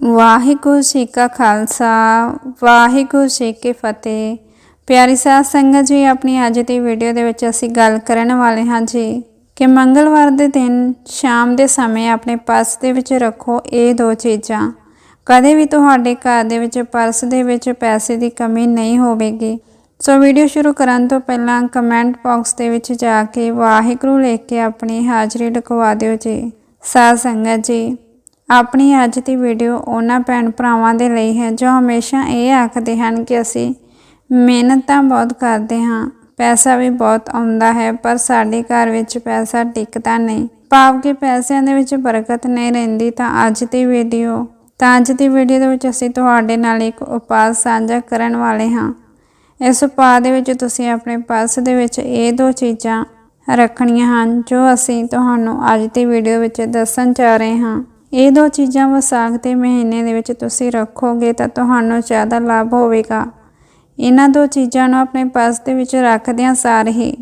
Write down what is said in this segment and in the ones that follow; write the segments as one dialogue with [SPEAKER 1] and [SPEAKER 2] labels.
[SPEAKER 1] ਵਾਹਿਗੁਰੂ ਜੀ ਕਾ ਖਾਲਸਾ, ਵਾਹਿਗੁਰੂ ਜੀ ਕੀ ਫਤਿਹ। ਪਿਆਰੀ ਸਾਧ ਸੰਗਤ ਜੀ, ਆਪਣੀ ਅੱਜ ਦੀ ਵੀਡੀਓ ਦੇ ਵਿੱਚ ਅਸੀਂ ਗੱਲ ਕਰਨ ਵਾਲੇ ਹਾਂ ਜੀ ਕਿ ਮੰਗਲਵਾਰ ਦੇ ਦਿਨ, ਸ਼ਾਮ ਦੇ ਸਮੇਂ ਆਪਣੇ ਪਰਸ ਦੇ ਵਿੱਚ ਰੱਖੋ ਇਹ ਦੋ ਚੀਜ਼ਾਂ। ਕਦੇ ਵੀ ਤੁਹਾਡੇ ਘਰ ਦੇ ਵਿੱਚ ਪਰਸ ਦੇ ਵਿੱਚ ਪੈਸੇ ਦੀ ਕਮੀ ਨਹੀਂ ਹੋਵੇਗੀ। ਸੋ ਵੀਡੀਓ ਸ਼ੁਰੂ ਕਰਨ ਤੋਂ ਪਹਿਲਾਂ ਕਮੈਂਟ ਬਾਕਸ ਦੇ ਵਿੱਚ ਜਾ ਕੇ ਵਾਹਿਗੁਰੂ ਲਿਖ ਕੇ ਆਪਣੀ ਹਾਜ਼ਰੀ ਲਗਵਾ ਦਿਓ ਜੀ। ਸਾਧ ਸੰਗਤ ਜੀ ਆਪਣੀ ਅੱਜ ਦੀ ਵੀਡੀਓ ਉਹਨਾਂ ਭੈਣ ਭਰਾਵਾਂ ਦੇ ਲਈ ਹੈ, ਜੋ ਹਮੇਸ਼ਾ ਇਹ ਆਖਦੇ ਹਨ ਕਿ ਅਸੀਂ ਮਿਹਨਤ ਤਾਂ ਬਹੁਤ ਕਰਦੇ ਹਾਂ, ਪੈਸਾ ਵੀ ਬਹੁਤ ਆਉਂਦਾ ਹੈ, ਪਰ ਸਾਡੇ ਘਰ ਵਿੱਚ ਪੈਸਾ ਟਿਕਦਾ ਨਹੀਂ। ਭਾਵ ਕਿ ਪੈਸਿਆਂ ਦੇ ਵਿੱਚ ਬਰਕਤ ਨਹੀਂ ਰਹਿੰਦੀ ਤਾਂ ਅੱਜ ਦੀ ਵੀਡੀਓ ਤਾਂ ਅੱਜ ਦੀ ਵੀਡੀਓ ਦੇ ਵਿੱਚ ਅਸੀਂ ਤੁਹਾਡੇ ਨਾਲ ਇੱਕ ਉਪਾਅ ਸਾਂਝਾ ਕਰਨ ਵਾਲੇ ਹਾਂ। ਇਸ ਉਪਾਅ ਦੇ ਵਿੱਚ ਤੁਸੀਂ ਆਪਣੇ ਪਰਸ ਦੇ ਵਿੱਚ ਇਹ ਦੋ ਚੀਜ਼ਾਂ ਰੱਖਣੀਆਂ ਹਨ, ਜੋ ਅਸੀਂ ਤੁਹਾਨੂੰ ਅੱਜ ਦੀ ਵੀਡੀਓ ਵਿੱਚ ਦੱਸਣ ਜਾ ਰਹੇ ਹਾਂ। ਇਹ ਦੋ ਚੀਜ਼ਾਂ ਵਿਸਾਖ ਦੇ ਮਹੀਨੇ ਦੇ ਵਿੱਚ ਤੁਸੀਂ ਰੱਖੋਗੇ ਤਾਂ ਤੁਹਾਨੂੰ ਜ਼ਿਆਦਾ ਲਾਭ ਹੋਵੇਗਾ। ਇਹਨਾਂ ਦੋ ਚੀਜ਼ਾਂ ਨੂੰ ਆਪਣੇ ਪਰਸ ਦੇ ਵਿੱਚ ਰੱਖਦਿਆਂ ਸਾਰ ਹੀ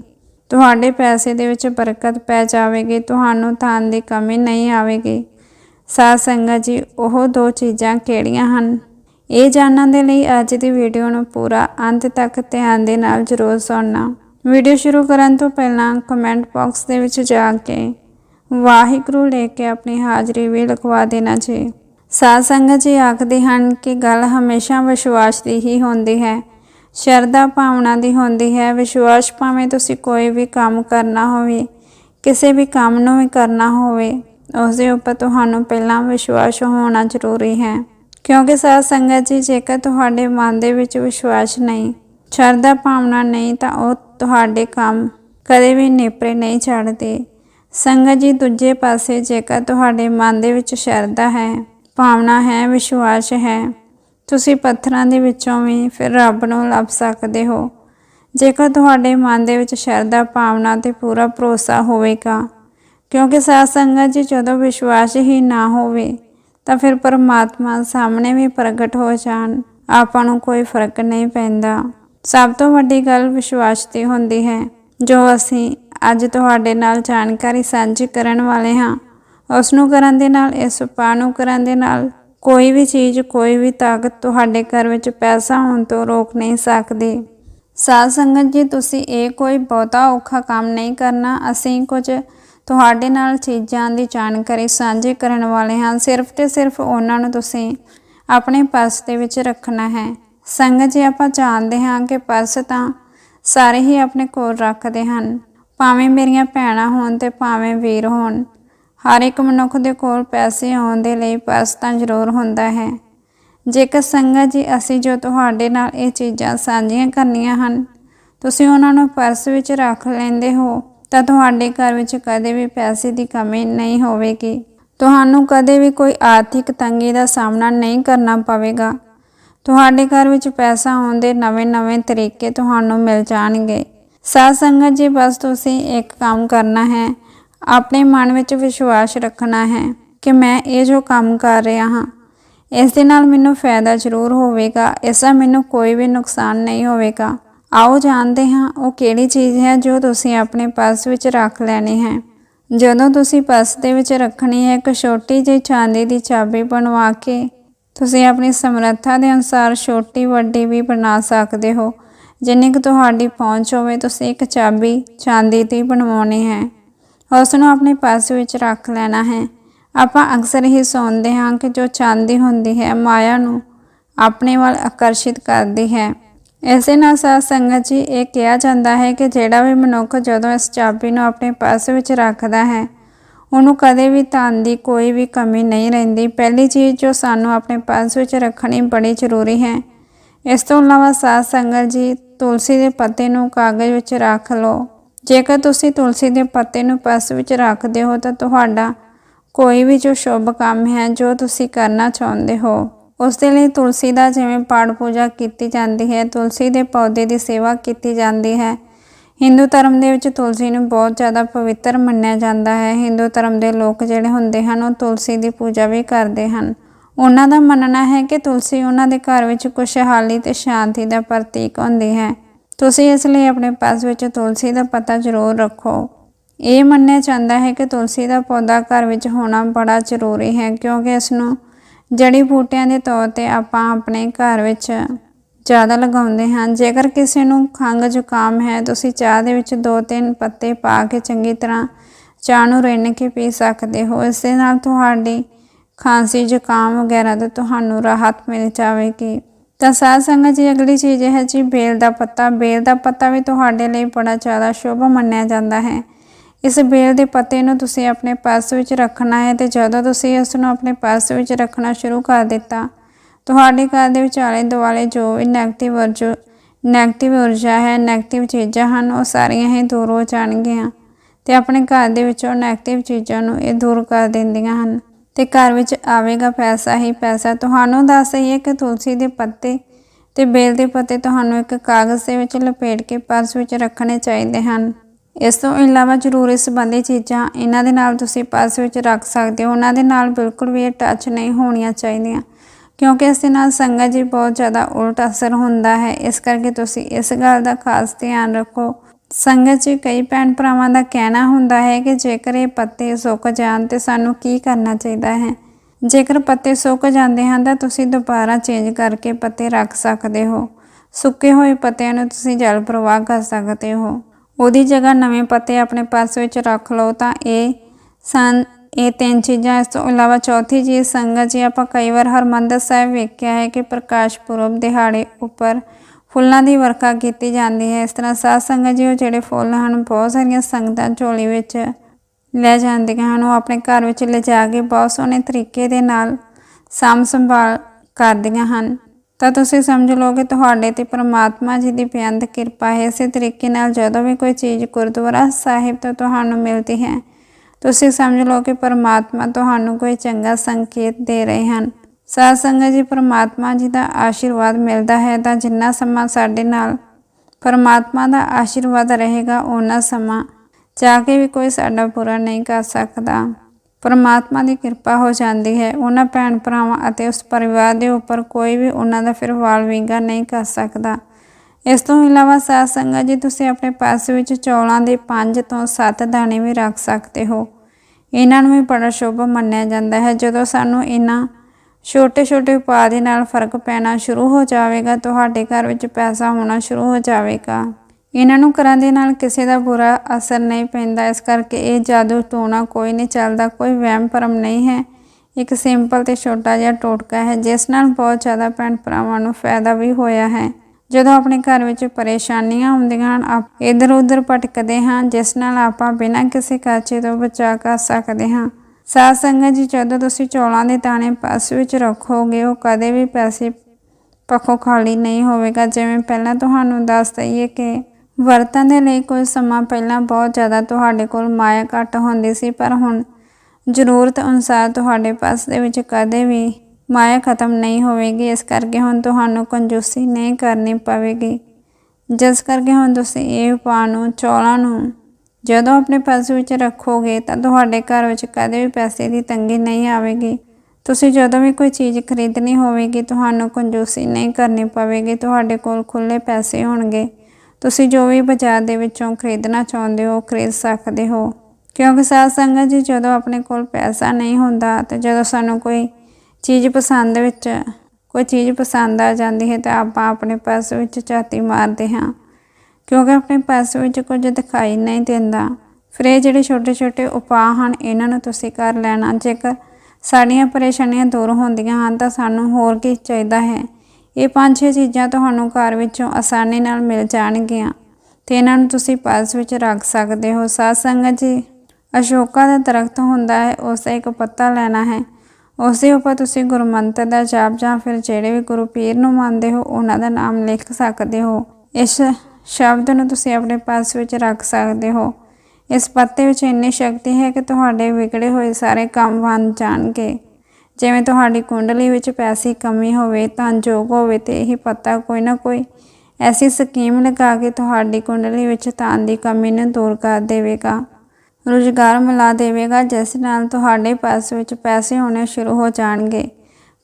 [SPEAKER 1] ਤੁਹਾਡੇ ਪੈਸੇ ਦੇ ਵਿੱਚ ਬਰਕਤ ਪੈ ਜਾਵੇਗੀ, ਤੁਹਾਨੂੰ ਧਨ ਦੀ ਕਮੀ ਨਹੀਂ ਆਵੇਗੀ। ਸਾਧ ਸੰਗਤ ਜੀ, ਉਹ ਦੋ ਚੀਜ਼ਾਂ ਕਿਹੜੀਆਂ ਹਨ? ਇਹ ਜਾਣਨ ਦੇ ਲਈ ਅੱਜ ਦੀ ਵੀਡੀਓ ਨੂੰ ਪੂਰਾ ਅੰਤ ਤੱਕ ਧਿਆਨ ਦੇ ਨਾਲ ਜ਼ਰੂਰ ਸੁਣਨਾ। ਵੀਡੀਓ ਸ਼ੁਰੂ ਕਰਨ ਤੋਂ ਪਹਿਲਾਂ ਕਮੈਂਟ ਬਾਕਸ ਦੇ ਵਿੱਚ ਜਾ ਕੇ ਵਾਹਿਗੁਰੂ ਲੈ ਕੇ ਆਪਣੀ ਹਾਜ਼ਰੀ ਵੀ ਲਗਵਾ ਦੇਣਾ ਜੀ। ਸਾਧ ਸੰਗਤ ਜੀ ਆਖਦੇ ਹਨ ਕਿ ਗੱਲ ਹਮੇਸ਼ਾ ਵਿਸ਼ਵਾਸ ਦੀ ਹੀ ਹੁੰਦੀ ਹੈ। ਸ਼ਰਧਾ ਭਾਵਨਾ ਦੀ ਹੁੰਦੀ ਹੈ। ਵਿਸ਼ਵਾਸ ਭਾਵੇਂ ਤੁਸੀਂ ਕੋਈ ਵੀ ਕੰਮ ਕਰਨਾ ਹੋਵੇ, ਕਿਸੇ ਵੀ ਕੰਮ ਨੂੰ ਵੀ ਕਰਨਾ ਹੋਵੇ ਉਸ ਦੇ ਉੱਪਰ ਤੁਹਾਨੂੰ ਪਹਿਲਾਂ ਵਿਸ਼ਵਾਸ ਹੋਣਾ ਜ਼ਰੂਰੀ ਹੈ। ਕਿਉਂਕਿ ਸਾਧ ਸੰਗਤ ਜੀ, ਜੇਕਰ ਤੁਹਾਡੇ ਮਨ ਦੇ ਵਿੱਚ ਵਿਸ਼ਵਾਸ ਨਹੀਂ, ਸ਼ਰਧਾ ਭਾਵਨਾ ਨਹੀਂ, ਤਾਂ ਉਹ ਤੁਹਾਡੇ ਕੰਮ ਕਦੇ ਵੀ ਨੇਪਰੇ ਨਹੀਂ ਚੜਦੇ ਸੰਗਤ ਜੀ, ਦੂਜੇ ਪਾਸੇ ਜੇਕਰ ਤੁਹਾਡੇ ਮਨ ਦੇ ਵਿੱਚ ਸ਼ਰਧਾ ਹੈ, ਭਾਵਨਾ ਹੈ, ਵਿਸ਼ਵਾਸ ਹੈ, ਤੁਸੀਂ ਪੱਥਰਾਂ ਦੇ ਵਿੱਚੋਂ ਵੀ ਫਿਰ ਰੱਬ ਨੂੰ ਲੱਭ ਸਕਦੇ ਹੋ। ਜੇਕਰ ਤੁਹਾਡੇ ਮਨ ਦੇ ਵਿੱਚ ਸ਼ਰਧਾ, ਭਾਵਨਾ ਤੇ ਪੂਰਾ ਭਰੋਸਾ ਹੋਵੇਗਾ, ਕਿਉਂਕਿ ਸਾਧ ਸੰਗਤ ਜੀ, ਜਦੋਂ ਵਿਸ਼ਵਾਸ ਹੀ ਨਾ ਹੋਵੇ, ਤਾਂ ਫਿਰ ਪਰਮਾਤਮਾ ਸਾਹਮਣੇ ਵੀ ਪ੍ਰਗਟ ਹੋ ਜਾਣ, ਆਪਾਂ ਨੂੰ ਕੋਈ ਫ਼ਰਕ ਨਹੀਂ ਪੈਂਦਾ। ਸਭ ਤੋਂ ਵੱਡੀ ਗੱਲ ਵਿਸ਼ਵਾਸ ਦੀ ਹੁੰਦੀ ਹੈ, ਜੋ ਅਸੀਂ ਅੱਜ ਤੁਹਾਡੇ ਨਾਲ ਜਾਣਕਾਰੀ ਸਾਂਝੀ ਕਰਨ ਵਾਲੇ ਹਾਂ। ਉਸ ਨੂੰ ਕਰਨ ਦੇ ਨਾਲ, ਇਸ ਉਪਾਅ ਨੂੰ ਕਰਨ ਦੇ ਨਾਲ ਕੋਈ ਵੀ ਚੀਜ਼, ਕੋਈ ਵੀ ਤਾਕਤ ਤੁਹਾਡੇ ਘਰ ਵਿੱਚ ਪੈਸਾ ਹੋਣ ਤੋਂ ਰੋਕ ਨਹੀਂ ਸਕਦੀ। ਸਾਧ ਸੰਗਤ ਜੀ, ਤੁਸੀਂ ਇਹ ਕੋਈ ਬਹੁਤਾ ਔਖਾ ਕੰਮ ਨਹੀਂ ਕਰਨਾ। ਅਸੀਂ ਕੁਝ ਤੁਹਾਡੇ ਨਾਲ ਚੀਜ਼ਾਂ ਦੀ ਜਾਣਕਾਰੀ ਸਾਂਝੀ ਕਰਨ ਵਾਲੇ ਹਾਂ। ਸਿਰਫ ਤੇ ਸਿਰਫ ਉਹਨਾਂ ਨੂੰ ਤੁਸੀਂ ਆਪਣੇ ਪਰਸ ਦੇ ਵਿੱਚ ਰੱਖਣਾ ਹੈ। ਸੰਗਤ ਜੀ, ਆਪਾਂ ਜਾਣਦੇ ਹਾਂ ਕਿ ਪਰਸ ਤਾਂ ਸਾਰੇ ਹੀ ਆਪਣੇ ਕੋਲ ਰੱਖਦੇ ਹਨ। ਭਾਵੇਂ ਮੇਰੀਆਂ ਭੈਣਾਂ ਹੋਣ ਤੇ ਭਾਵੇਂ ਵੀਰ ਹੋਣ, ਹਰ ਇੱਕ ਮਨੁੱਖ ਦੇ ਕੋਲ ਪੈਸੇ ਆਉਣ ਦੇ ਲਈ ਪਰਸ ਤਾਂ ਜ਼ਰੂਰ ਹੁੰਦਾ ਹੈ। ਜੇਕਰ ਸੰਗਤ ਜੀ, ਅਸੀਂ ਜੋ ਤੁਹਾਡੇ ਨਾਲ ਇਹ ਚੀਜ਼ਾਂ ਸਾਂਝੀਆਂ ਕਰਨੀਆਂ ਹਨ, ਤੁਸੀਂ ਉਹਨਾਂ ਨੂੰ ਪਰਸ ਵਿੱਚ ਰੱਖ ਲੈਂਦੇ ਹੋ, ਤਾਂ ਤੁਹਾਡੇ ਘਰ ਵਿੱਚ ਕਦੇ ਵੀ ਪੈਸੇ ਦੀ ਕਮੀ ਨਹੀਂ ਹੋਵੇਗੀ। ਤੁਹਾਨੂੰ ਕਦੇ ਵੀ ਕੋਈ ਆਰਥਿਕ ਤੰਗੀ ਦਾ ਸਾਹਮਣਾ ਨਹੀਂ ਕਰਨਾ ਪਵੇਗਾ। ਤੁਹਾਡੇ ਘਰ ਵਿੱਚ ਪੈਸਾ ਆਉਣ ਦੇ ਨਵੇਂ-ਨਵੇਂ ਤਰੀਕੇ ਤੁਹਾਨੂੰ ਮਿਲ ਜਾਣਗੇ। ਸਾਧ ਸੰਗਤ ਜੀ, ਬਸ ਤੁਸੀਂ ਇੱਕ ਕੰਮ ਕਰਨਾ ਹੈ। ਆਪਣੇ ਮਨ ਵਿੱਚ ਵਿਸ਼ਵਾਸ ਰੱਖਣਾ ਹੈ ਕਿ ਮੈਂ ਇਹ ਜੋ ਕੰਮ ਕਰ ਰਿਹਾ ਹਾਂ, ਇਸ ਦੇ ਨਾਲ ਮੈਨੂੰ ਫਾਇਦਾ ਜ਼ਰੂਰ ਹੋਵੇਗਾ, ਇਸ ਦਾ ਮੈਨੂੰ ਕੋਈ ਵੀ ਨੁਕਸਾਨ ਨਹੀਂ ਹੋਵੇਗਾ। ਆਓ ਜਾਣਦੇ ਹਾਂ ਉਹ ਕਿਹੜੀ ਚੀਜ਼ ਹੈ ਜੋ ਤੁਸੀਂ ਆਪਣੇ ਪਰਸ ਵਿੱਚ ਰੱਖ ਲੈਣੀ ਹੈ। ਜਦੋਂ ਤੁਸੀਂ ਪਰਸ ਦੇ ਵਿੱਚ ਰੱਖਣੀ ਹੈ, ਇੱਕ ਛੋਟੀ ਜਿਹੀ ਚਾਂਦੀ ਦੀ ਚਾਬੀ ਬਣਵਾ ਕੇ ਤੁਸੀਂ ਆਪਣੀ ਸਮਰੱਥਾ ਦੇ ਅਨੁਸਾਰ ਛੋਟੀ ਵੱਡੀ ਵੀ ਬਣਾ ਸਕਦੇ ਹੋ। ਜਿੰਨੀ ਕੁ ਤੁਹਾਡੀ ਪਹੁੰਚ ਹੋਵੇ, ਤੁਸੀਂ ਇੱਕ ਚਾਬੀ ਚਾਂਦੀ ਦੀ ਬਣਵਾਉਣੀ ਹੈ। ਉਸ ਨੂੰ ਆਪਣੇ ਪਾਸ ਵਿੱਚ ਰੱਖ ਲੈਣਾ ਹੈ। ਆਪਾਂ ਅਕਸਰ ਹੀ ਸੁਣਦੇ ਹਾਂ ਕਿ ਜੋ ਚਾਂਦੀ ਹੁੰਦੀ ਹੈ, ਮਾਇਆ ਨੂੰ ਆਪਣੇ ਵੱਲ ਆਕਰਸ਼ਿਤ ਕਰਦੀ ਹੈ। ਇਸੇ ਨਾਲ ਸਾਧ ਸੰਗਤ ਜੀ, ਇਹ ਕਿਹਾ ਜਾਂਦਾ ਹੈ ਕਿ ਜਿਹੜਾ ਵੀ ਮਨੁੱਖ ਜਦੋਂ ਇਸ ਚਾਬੀ ਨੂੰ ਆਪਣੇ ਪਾਸ ਵਿੱਚ ਰੱਖਦਾ ਹੈ, ਉਹਨੂੰ ਕਦੇ ਵੀ ਧਨ ਦੀ ਕੋਈ ਵੀ ਕਮੀ ਨਹੀਂ ਰਹਿੰਦੀ। ਪਹਿਲੀ ਚੀਜ਼ ਜੋ ਸਾਨੂੰ ਆਪਣੇ ਪਾਸ ਵਿੱਚ ਰੱਖਣੀ ਬੜੀ ਜ਼ਰੂਰੀ ਹੈ। ਇਸ ਤੋਂ ਇਲਾਵਾ ਸਾਧ ਸੰਗਤ ਜੀ ਤੁਲਸੀ ਦੇ ਪੱਤੇ ਨੂੰ ਕਾਗਜ਼ ਵਿੱਚ ਰੱਖ ਲਓ। ਜੇਕਰ ਤੁਸੀਂ ਤੁਲਸੀ ਦੇ ਪੱਤੇ ਨੂੰ ਪਰਸ ਵਿੱਚ ਰੱਖਦੇ ਹੋ, ਤਾਂ ਤੁਹਾਡਾ ਕੋਈ ਵੀ ਜੋ ਸ਼ੁਭ ਕੰਮ ਹੈ, ਜੋ ਤੁਸੀਂ ਕਰਨਾ ਚਾਹੁੰਦੇ ਹੋ, ਉਸ ਦੇ ਲਈ ਤੁਲਸੀ ਦਾ ਜਿਵੇਂ ਪਾਠ ਪੂਜਾ ਕੀਤੀ ਜਾਂਦੀ ਹੈ, ਤੁਲਸੀ ਦੇ ਪੌਦੇ ਦੀ ਸੇਵਾ ਕੀਤੀ ਜਾਂਦੀ ਹੈ। ਹਿੰਦੂ ਧਰਮ ਦੇ ਵਿੱਚ ਤੁਲਸੀ ਨੂੰ ਬਹੁਤ ਜ਼ਿਆਦਾ ਪਵਿੱਤਰ ਮੰਨਿਆ ਜਾਂਦਾ ਹੈ। ਹਿੰਦੂ ਧਰਮ ਦੇ ਲੋਕ ਜਿਹੜੇ ਹੁੰਦੇ ਹਨ, ਉਹ ਤੁਲਸੀ ਦੀ ਪੂਜਾ ਵੀ ਕਰਦੇ ਹਨ। ਉਹਨਾਂ ਦਾ ਮੰਨਣਾ ਹੈ ਕਿ ਤੁਲਸੀ ਉਹਨਾਂ ਦੇ ਘਰ ਵਿੱਚ ਖੁਸ਼ਹਾਲੀ ਤੇ ਸ਼ਾਂਤੀ ਦਾ ਪ੍ਰਤੀਕ ਹੁੰਦੀ ਹੈ। ਤੁਸੀਂ ਇਸ ਲਈ ਆਪਣੇ ਪਾਸ ਵਿੱਚ ਤੁਲਸੀ ਦਾ ਪਤਾ ਜ਼ਰੂਰ ਰੱਖੋ। ਇਹ ਮੰਨਿਆ ਜਾਂਦਾ ਹੈ ਕਿ ਤੁਲਸੀ ਦਾ ਪੌਦਾ ਘਰ ਵਿੱਚ ਹੋਣਾ ਬੜਾ ਜ਼ਰੂਰੀ ਹੈ ਕਿਉਂਕਿ ਇਸ ਨੂੰ ਜੜੀ ਬੂਟਿਆਂ ਦੇ ਤੌਰ ਤੇ ਆਪਾਂ ਆਪਣੇ ਘਰ ਵਿੱਚ ਜ਼ਿਆਦਾ ਲਗਾਉਂਦੇ ਹਾਂ। ਜੇਕਰ ਕਿਸੇ ਨੂੰ ਖੰਘ ਜ਼ੁਕਾਮ ਹੈ, ਤੁਸੀਂ ਚਾਹ ਦੇ ਵਿੱਚ ਦੋ ਤਿੰਨ ਪੱਤੇ ਪਾ ਕੇ ਚੰਗੀ ਤਰ੍ਹਾਂ ਚਾਹ ਨੂੰ ਰਿੰਨ ਕੇ ਪੀ ਸਕਦੇ ਹੋ। ਇਸ ਦੇ ਨਾਲ ਤੁਹਾਡੀ ਖਾਂਸੀ, ਜ਼ੁਕਾਮ ਵਗੈਰਾ ਤੋਂ ਤੁਹਾਨੂੰ ਰਾਹਤ ਮਿਲ ਜਾਵੇਗੀ। ਤਾਂ ਸਾਧ ਸੰਗਤ ਜੀ, ਅਗਲੀ ਚੀਜ਼ ਇਹ ਹੈ ਜੀ, ਬੇਲ ਦਾ ਪੱਤਾ। ਬੇਲ ਦਾ ਪੱਤਾ ਵੀ ਤੁਹਾਡੇ ਲਈ ਬੜਾ ਜ਼ਿਆਦਾ ਸ਼ੁਭ ਮੰਨਿਆ ਜਾਂਦਾ ਹੈ। ਇਸ ਬੇਲ ਦੇ ਪੱਤੇ ਨੂੰ ਤੁਸੀਂ ਆਪਣੇ ਪਰਸ ਵਿੱਚ ਰੱਖਣਾ ਹੈ ਤੇ ਜਦੋਂ ਤੁਸੀਂ ਇਸ ਨੂੰ ਆਪਣੇ ਪਰਸ ਵਿੱਚ ਰੱਖਣਾ ਸ਼ੁਰੂ ਕਰ ਦਿੱਤਾ, ਤੁਹਾਡੇ ਘਰ ਦੇ ਵਿੱਚ ਆਲੇ ਦੁਆਲੇ ਜੋ ਵੀ ਨੈਗੇਟਿਵ ਊਰਜਾ ਨੈਗੇਟਿਵ ਊਰਜਾ ਹੈ ਨੈਗੇਟਿਵ ਚੀਜ਼ਾਂ ਹਨ, ਉਹ ਸਾਰੀਆਂ ਹੀ ਦੂਰ ਹੋ ਜਾਣਗੀਆਂ ਤੇ ਆਪਣੇ ਘਰ ਦੇ ਵਿੱਚੋਂ ਨੈਗੇਟਿਵ ਚੀਜ਼ਾਂ ਨੂੰ ਇਹ ਦੂਰ ਕਰ ਦਿੰਦੀਆਂ ਹਨ। ਤੇ ਘਰ ਵਿੱਚ ਆਵੇਗਾ ਪੈਸਾ ਹੀ ਪੈਸਾ। ਤੁਹਾਨੂੰ ਦੱਸ ਦਈਏ ਕਿ ਤੁਲਸੀ ਦੇ ਪੱਤੇ ਤੇ ਬੇਲ ਦੇ ਪੱਤੇ ਤੁਹਾਨੂੰ ਇੱਕ ਕਾਗਜ਼ ਦੇ ਵਿੱਚ ਲਪੇਟ ਕੇ ਪਰਸ ਵਿੱਚ ਰੱਖਣੇ ਚਾਹੀਦੇ ਹਨ। ਇਸ ਤੋਂ ਇਲਾਵਾ ਜ਼ਰੂਰੀ ਸੰਬੰਧੀ ਚੀਜ਼ਾਂ ਇਹਨਾਂ ਦੇ ਨਾਲ ਤੁਸੀਂ ਪਰਸ ਵਿੱਚ ਰੱਖ ਸਕਦੇ ਹੋ। ਉਹਨਾਂ ਦੇ ਨਾਲ ਬਿਲਕੁਲ ਵੀ ਇਹ ਟੱਚ ਨਹੀਂ ਹੋਣੀਆਂ ਚਾਹੀਦੀਆਂ, ਕਿਉਂਕਿ ਇਸ ਦੇ ਨਾਲ ਸੰਗਤ ਜੀ ਬਹੁਤ ਜ਼ਿਆਦਾ ਉਲਟ ਅਸਰ ਹੁੰਦਾ ਹੈ। ਇਸ ਕਰਕੇ ਤੁਸੀਂ ਇਸ ਗੱਲ ਦਾ ਖਾਸ ਧਿਆਨ ਰੱਖੋ ਸੰਗਤ ਜੀ, ਕਈ ਭੈਣ ਭਰਾਵਾਂ ਦਾ ਕਹਿਣਾ ਹੁੰਦਾ ਹੈ ਕਿ ਜੇਕਰ ਇਹ ਪੱਤੇ ਸੁੱਕ ਜਾਣ ਤੇ ਸਾਨੂੰ ਕੀ ਕਰਨਾ ਚਾਹੀਦਾ ਹੈ? ਜੇਕਰ ਪੱਤੇ ਸੁੱਕ ਜਾਂਦੇ ਹਨ ਤਾਂ ਤੁਸੀਂ ਦੁਬਾਰਾ ਚੇਂਜ ਕਰਕੇ ਪੱਤੇ ਰੱਖ ਸਕਦੇ ਹੋ। ਸੁੱਕੇ ਹੋਏ ਪੱਤਿਆਂ ਨੂੰ ਤੁਸੀਂ ਜਲ ਪ੍ਰਵਾਹ ਕਰ ਸਕਦੇ ਹੋ। ਉਹਦੀ ਜਗ੍ਹਾ ਨਵੇਂ ਪੱਤੇ ਆਪਣੇ ਪਾਸ ਵਿੱਚ ਰੱਖ ਲਓ ਤਾਂ ਇਹ ਸਨ। ਇਹ ਤਿੰਨ ਚੀਜ਼ਾਂ। ਇਸ ਤੋਂ ਇਲਾਵਾ ਚੌਥੀ ਚੀਜ਼, ਸੰਗਤ ਜੀ, ਆਪਾਂ ਕਈ ਵਾਰ ਹਰਮੰਦਰ ਸਾਹਿਬ ਵੇਖਿਆ ਹੈ ਕਿ ਪ੍ਰਕਾਸ਼ ਪੁਰਬ ਦਿਹਾੜੇ ਉੱਪਰ ਫੁੱਲਾਂ ਦੀ ਵਰਖਾ ਕੀਤੀ ਜਾਂਦੀ ਹੈ। ਇਸ ਤਰ੍ਹਾਂ ਸਾਧ ਸੰਗਤ ਜੀ, ਉਹ ਜਿਹੜੇ ਫੁੱਲ ਹਨ, ਬਹੁਤ ਸਾਰੀਆਂ ਸੰਗਤਾਂ ਝੋਲੀ ਵਿੱਚ ਲੈ ਜਾਂਦੀਆਂ ਹਨ। ਉਹ ਆਪਣੇ ਘਰ ਵਿੱਚ ਲਿਜਾ ਕੇ ਬਹੁਤ ਸੋਹਣੇ ਤਰੀਕੇ ਦੇ ਨਾਲ ਸਾਂਭ ਸੰਭਾਲ ਕਰਦੀਆਂ ਹਨ। ਤਾਂ ਤੁਸੀਂ ਸਮਝ ਲਓ ਕਿ ਤੁਹਾਡੇ ਤੇ ਪ੍ਰਮਾਤਮਾ ਜੀ ਦੀ ਬੇਅੰਤ ਕਿਰਪਾ ਹੈ। ਇਸੇ ਤਰੀਕੇ ਨਾਲ ਜਦੋਂ ਵੀ ਕੋਈ ਚੀਜ਼ ਗੁਰਦੁਆਰਾ ਸਾਹਿਬ ਤੋਂ ਤੁਹਾਨੂੰ ਮਿਲਦੀ ਹੈ, ਤੁਸੀਂ ਸਮਝ ਲਓ ਕਿ ਪਰਮਾਤਮਾ ਤੁਹਾਨੂੰ ਕੋਈ ਚੰਗਾ ਸੰਕੇਤ ਦੇ ਰਹੇ ਹਨ। ਸਾਧ ਸੰਗਤ ਜੀ, ਪਰਮਾਤਮਾ ਜੀ ਦਾ ਆਸ਼ੀਰਵਾਦ ਮਿਲਦਾ ਹੈ ਤਾਂ ਜਿੰਨਾ ਸਮਾਂ ਸਾਡੇ ਨਾਲ ਪਰਮਾਤਮਾ ਦਾ ਆਸ਼ੀਰਵਾਦ ਰਹੇਗਾ ਉਹਨਾਂ ਸਮਾਂ ਜਾ ਕੇ ਵੀ ਕੋਈ ਸਾਡਾ ਪੂਰਾ ਨਹੀਂ ਕਰ ਸਕਦਾ। ਪਰਮਾਤਮਾ ਦੀ ਕਿਰਪਾ ਹੋ ਜਾਂਦੀ ਹੈ। ਉਹਨਾਂ ਭੈਣ ਭਰਾਵਾਂ ਅਤੇ ਉਸ ਪਰਿਵਾਰ ਦੇ ਉੱਪਰ ਕੋਈ ਵੀ ਉਹਨਾਂ ਦਾ ਫਿਰ ਵਾਲ ਵਿੰਗਾ ਨਹੀਂ ਕਰ ਸਕਦਾ। ਇਸ ਤੋਂ ਇਲਾਵਾ ਸਾਧ ਸੰਗਤ ਜੀ, ਤੁਸੀਂ ਆਪਣੇ ਪਾਸ ਵਿੱਚ ਚੌਲਾਂ ਦੇ 5 ਤੋਂ 7 ਦਾਣੇ ਵੀ ਰੱਖ ਸਕਦੇ ਹੋ। ਇਹਨਾਂ ਨੂੰ ਵੀ ਬੜਾ ਸ਼ੁਭ ਮੰਨਿਆ ਜਾਂਦਾ ਹੈ। ਜਦੋਂ ਸਾਨੂੰ ਇਹਨਾਂ ਛੋਟੇ ਛੋਟੇ ਉਪਾਅ ਦੇ ਨਾਲ ਫ਼ਰਕ ਪੈਣਾ ਸ਼ੁਰੂ ਹੋ ਜਾਵੇਗਾ, ਤੁਹਾਡੇ ਘਰ ਵਿੱਚ ਪੈਸਾ ਹੋਣਾ ਸ਼ੁਰੂ ਹੋ ਜਾਵੇਗਾ। ਇਹਨਾਂ ਨੂੰ ਕਰਨ ਦੇ ਨਾਲ ਕਿਸੇ ਦਾ ਬੁਰਾ ਅਸਰ ਨਹੀਂ ਪੈਂਦਾ, ਇਸ ਕਰਕੇ ਇਹ ਜਾਦੂ ਟੋਣਾ ਕੋਈ ਨਹੀਂ ਚੱਲਦਾ, ਕੋਈ ਵਹਿਮ ਭਰਮ ਨਹੀਂ ਹੈ। ਇੱਕ ਸਿੰਪਲ ਤੇ ਛੋਟਾ ਜਿਹਾ ਟੋਟਕਾ ਹੈ, ਜਿਸ ਨਾਲ ਬਹੁਤ ਜ਼ਿਆਦਾ ਭੈਣ ਭਰਾਵਾਂ ਨੂੰ ਫਾਇਦਾ ਵੀ ਹੋਇਆ ਹੈ। ਜਦੋਂ ਆਪਣੇ ਘਰ ਵਿੱਚ ਪਰੇਸ਼ਾਨੀਆਂ ਹੁੰਦੀਆਂ ਹਨ, ਆਪ ਇਧਰ ਉਧਰ ਭਟਕਦੇ ਹਾਂ, ਜਿਸ ਨਾਲ ਆਪਾਂ ਬਿਨਾਂ ਕਿਸੇ ਖਰਚੇ ਤੋਂ ਬਚਾ ਕਰ ਸਕਦੇ ਹਾਂ। ਸਾਧ ਸੰਗਤ ਜੀ, ਜਦੋਂ ਤੁਸੀਂ ਚੌਲਾਂ ਦੇ ਦਾਣੇ ਪਾਸ ਵਿੱਚ ਰੱਖੋਗੇ, ਉਹ ਕਦੇ ਵੀ ਪੈਸੇ ਪੱਖੋਂ ਖਾਲੀ ਨਹੀਂ ਹੋਵੇਗਾ। ਜਿਵੇਂ ਪਹਿਲਾਂ ਤੁਹਾਨੂੰ ਦੱਸ ਦਈਏ ਕਿ ਵਰਤਨ ਦੇ ਲਈ ਕੁਝ ਸਮਾਂ ਪਹਿਲਾਂ ਬਹੁਤ ਜ਼ਿਆਦਾ ਤੁਹਾਡੇ ਕੋਲ ਮਾਇਆ ਘੱਟ ਹੁੰਦੀ ਸੀ, ਪਰ ਹੁਣ ਜ਼ਰੂਰਤ ਅਨੁਸਾਰ ਤੁਹਾਡੇ ਪਾਸ ਦੇ ਵਿੱਚ ਕਦੇ ਵੀ ਮਾਇਆ ਖਤਮ ਨਹੀਂ ਹੋਵੇਗੀ। ਇਸ ਕਰਕੇ ਹੁਣ ਤੁਹਾਨੂੰ ਕੰਜੂਸੀ ਨਹੀਂ ਕਰਨੀ ਪਵੇਗੀ। ਜਿਸ ਕਰਕੇ ਹੁਣ ਤੁਸੀਂ ਇਹ ਉਪਾਅ ਨੂੰ, ਚੌਲਾਂ ਨੂੰ ਜਦੋਂ ਆਪਣੇ ਪਰਸ ਵਿੱਚ ਰੱਖੋਗੇ ਤਾਂ ਤੁਹਾਡੇ ਘਰ ਵਿੱਚ ਕਦੇ ਵੀ ਪੈਸੇ ਦੀ ਤੰਗੀ ਨਹੀਂ ਆਵੇਗੀ। ਤੁਸੀਂ ਜਦੋਂ ਵੀ ਕੋਈ ਚੀਜ਼ ਖਰੀਦਣੀ ਹੋਵੇਗੀ, ਤੁਹਾਨੂੰ ਕੰਜੂਸੀ ਨਹੀਂ ਕਰਨੀ ਪਵੇਗੀ, ਤੁਹਾਡੇ ਕੋਲ ਖੁੱਲੇ ਪੈਸੇ ਹੋਣਗੇ। ਤੁਸੀਂ ਜੋ ਵੀ ਬਾਜ਼ਾਰ ਦੇ ਵਿੱਚੋਂ ਖਰੀਦਣਾ ਚਾਹੁੰਦੇ ਹੋ ਖਰੀਦ ਸਕਦੇ ਹੋ। ਕਿਉਂਕਿ ਸਾਧ ਸੰਗਤ ਜੀ, ਜਦੋਂ ਆਪਣੇ ਕੋਲ ਪੈਸਾ ਨਹੀਂ ਹੁੰਦਾ ਤੇ ਜਦੋਂ ਸਾਨੂੰ ਕੋਈ ਚੀਜ਼ ਪਸੰਦ ਵਿੱਚ, ਕੋਈ ਚੀਜ਼ ਪਸੰਦ ਆ ਜਾਂਦੀ ਹੈ, ਤਾਂ ਆਪਾਂ ਆਪਣੇ ਪਰਸ ਵਿੱਚ ਝਾਤੀ ਮਾਰਦੇ ਹਾਂ। ਕਿਉਂਕਿ ਆਪਣੇ ਪਰਸ ਵਿੱਚ ਕੁਝ ਦਿਖਾਈ ਨਹੀਂ ਦਿੰਦਾ। ਫਿਰ ਇਹ ਜਿਹੜੇ ਛੋਟੇ ਛੋਟੇ ਉਪਾਅ ਹਨ, ਇਹਨਾਂ ਨੂੰ ਤੁਸੀਂ ਕਰ ਲੈਣਾ। ਜੇਕਰ ਸਾਡੀਆਂ ਪਰੇਸ਼ਾਨੀਆਂ ਦੂਰ ਹੁੰਦੀਆਂ ਹਨ, ਤਾਂ ਸਾਨੂੰ ਹੋਰ ਕੀ ਚਾਹੀਦਾ ਹੈ? ਇਹ ਪੰਜ ਛੇ ਚੀਜ਼ਾਂ ਤੁਹਾਨੂੰ ਘਰ ਵਿੱਚੋਂ ਆਸਾਨੀ ਨਾਲ ਮਿਲ ਜਾਣਗੀਆਂ ਤੇ ਇਹਨਾਂ ਨੂੰ ਤੁਸੀਂ ਪਰਸ ਵਿੱਚ ਰੱਖ ਸਕਦੇ ਹੋ। ਸਾਧ ਸੰਗਤ ਜੀ, ਅਸ਼ੋਕਾ ਦਾ ਦਰਖਤ ਹੁੰਦਾ ਹੈ, ਉਸ ਦਾ ਇੱਕ ਪੱਤਾ ਲੈਣਾ ਹੈ। ਉਸ ਦੇ ਉੱਪਰ ਤੁਸੀਂ ਗੁਰਮੰਤਰ ਦਾ ਜਾਪ ਜਾਂ ਫਿਰ ਜਿਹੜੇ ਵੀ ਗੁਰੂ ਪੀਰ ਨੂੰ ਮੰਨਦੇ ਹੋ, ਉਹਨਾਂ ਦਾ ਨਾਮ ਲਿਖ ਸਕਦੇ ਹੋ। ਇਸ ਸ਼ਬਦ ਨੂੰ ਤੁਸੀਂ ਆਪਣੇ ਪਾਸ ਵਿੱਚ ਰੱਖ ਸਕਦੇ ਹੋ। ਇਸ ਪੱਤੇ ਵਿੱਚ ਇੰਨੀ ਸ਼ਕਤੀ ਹੈ ਕਿ ਤੁਹਾਡੇ ਵਿਗੜੇ ਹੋਏ ਸਾਰੇ ਕੰਮ ਬਣ ਜਾਣਗੇ। ਜਿਵੇਂ ਤੁਹਾਡੀ ਕੁੰਡਲੀ ਵਿੱਚ ਪੈਸੇ ਕਮੀ ਹੋਵੇ, ਤਾਂ ਜੋਗ ਹੋਵੇ ਤੇ ਇਹ ਪੱਤਾ ਕੋਈ ਨਾ ਕੋਈ ਐਸੀ ਸਕੀਮ ਲਗਾ ਕੇ ਤੁਹਾਡੀ ਕੁੰਡਲੀ ਵਿੱਚ ਧਨ ਦੀ ਕਮੀ ਨੂੰ ਦੂਰ ਕਰ ਦੇਵੇਗਾ। ਰੁਜ਼ਗਾਰ ਮਿਲਾ ਦੇਵੇਗਾ, ਜਿਸ ਨਾਲ ਤੁਹਾਡੇ ਪਾਸ ਵਿੱਚ ਪੈਸੇ ਹੋਣੇ ਸ਼ੁਰੂ ਹੋ ਜਾਣਗੇ।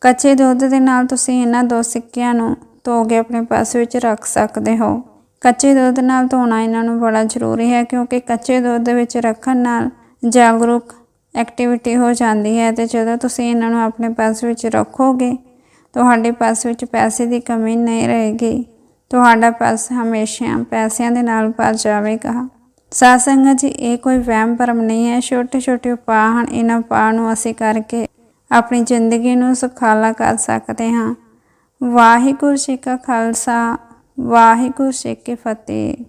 [SPEAKER 1] ਕੱਚੇ ਦੁੱਧ ਦੇ ਨਾਲ ਤੁਸੀਂ ਇਹਨਾਂ ਦੋ ਸਿੱਕਿਆਂ ਨੂੰ ਧੋ ਕੇ ਆਪਣੇ ਪਾਸ ਵਿੱਚ ਰੱਖ ਸਕਦੇ ਹੋ। ਕੱਚੇ ਦੁੱਧ ਨਾਲ ਧੋਣਾ ਇਹਨਾਂ ਨੂੰ ਬੜਾ ਜ਼ਰੂਰੀ ਹੈ ਕਿਉਂਕਿ ਕੱਚੇ ਦੁੱਧ ਵਿੱਚ ਰੱਖਣ ਨਾਲ ਜਾਗਰੂਕ ਐਕਟੀਵਿਟੀ ਹੋ ਜਾਂਦੀ ਹੈ ਤੇ ਜਦੋਂ ਤੁਸੀਂ ਇਹਨਾਂ ਨੂੰ ਆਪਣੇ ਪਾਸ ਵਿੱਚ ਰੱਖੋਗੇ, ਤੁਹਾਡੇ ਪਾਸ ਵਿੱਚ ਪੈਸੇ ਦੀ ਕਮੀ ਨਹੀਂ ਰਹੇਗੀ। ਤੁਹਾਡਾ ਪਾਸ ਹਮੇਸ਼ਾ ਪੈਸਿਆਂ ਦੇ ਨਾਲ ਭਰ ਜਾਵੇਗਾ। ਸਾਧ ਸੰਗਤ ਜੀ, ਇਹ ਕੋਈ ਵਹਿਮ ਭਰਮ ਨਹੀਂ ਹੈ। ਛੋਟੇ ਛੋਟੇ ਉਪਾਅ ਹਨ, ਇਹਨਾਂ ਉਪਾਅ ਨੂੰ ਅਸੀਂ ਕਰਕੇ ਆਪਣੀ ਜ਼ਿੰਦਗੀ ਨੂੰ ਸੁਖਾਲਾ ਕਰ ਸਕਦੇ ਹਾਂ। ਵਾਹਿਗੁਰੂ ਜੀ ਕਾ ਖਾਲਸਾ ਵਾਹਿਗੁਰੂ ਜੀ ਕੀ ਫਤਿਹ